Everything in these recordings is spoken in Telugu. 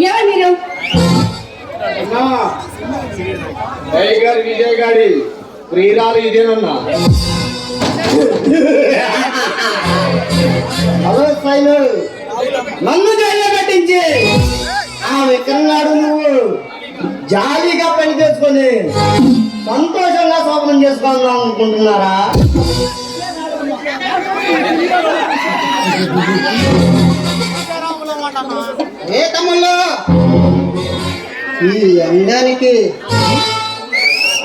ఎవరు గారి విజయ్ గారి ప్రియురాలు ఇదేనన్నా. నన్ను జైల్లో పెట్టించి. ఆ విక్రమ్ నాడు నువ్వు జాలీగా పని చేసుకొని సంతోషం చేసుకోవాలని అనుకుంటున్నారా ఏ తమ్ముళ్ళు? ఈ అందానికి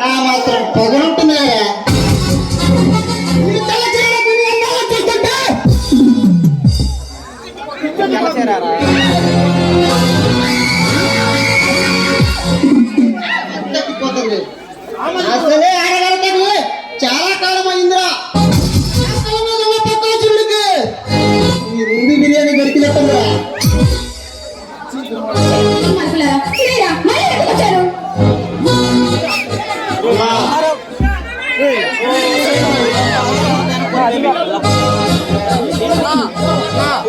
ఆ మాత్రం పొగలుంటున్నారా.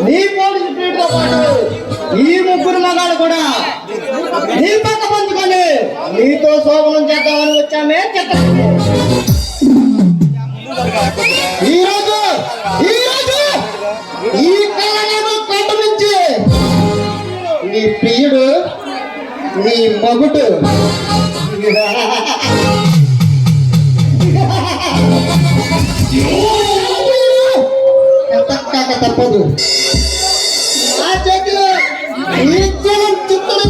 నీ పోలీసు పీఠతో పాటు ఈ ముగ్గురు మగాడు కూడా నీ పక్క పంచుకొని నీతో శోభనం చేద్దామని వచ్చామే చెత్త. ఈరోజు రోజు ఈ రోజు ఈ కొండ నుంచి నీ ప్రియుడు నీ మగుడు. తప్పదు నా చేతిలో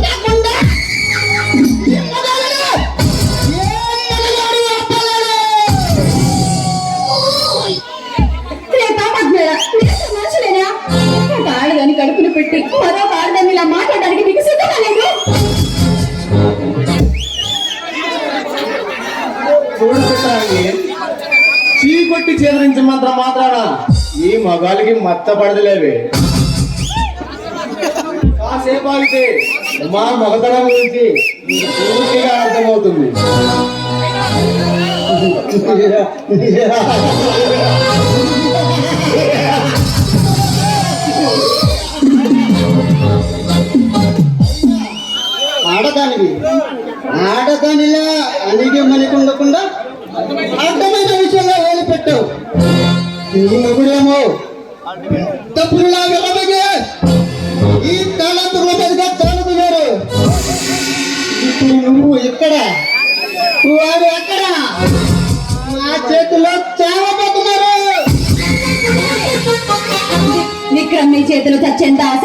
కాకుండా ఆపలేడు. రే పాపాత్మేరా, మీరు ఆడదాన్ని పెట్టి ఇలా మాట్లాడడానికి మీకు సిద్ధంగా లేదు? పెట్టాలి. చీకొట్టి చేదరించమంత మాత్రాన ఈ మగాలికి మత్త పడదలేవే. కాసేపు ఆగితే మా మగతనం గురించి పూర్తిగా అర్థమవుతుంది. ఆడదానికి ఆడదానిలా అలిగి మనకు ఉండకుండా అర్థమైన విషయంలో వేలు పెట్టు ఈ మొగుడేమో ఈ ఇప్పుడు నువ్వు ఇక్కడ వాడు ఎక్కడ? నా చేతిలో చావబోతున్నారు. విక్రమ్ మీ చేతిలో చచ్చేంత ఆశ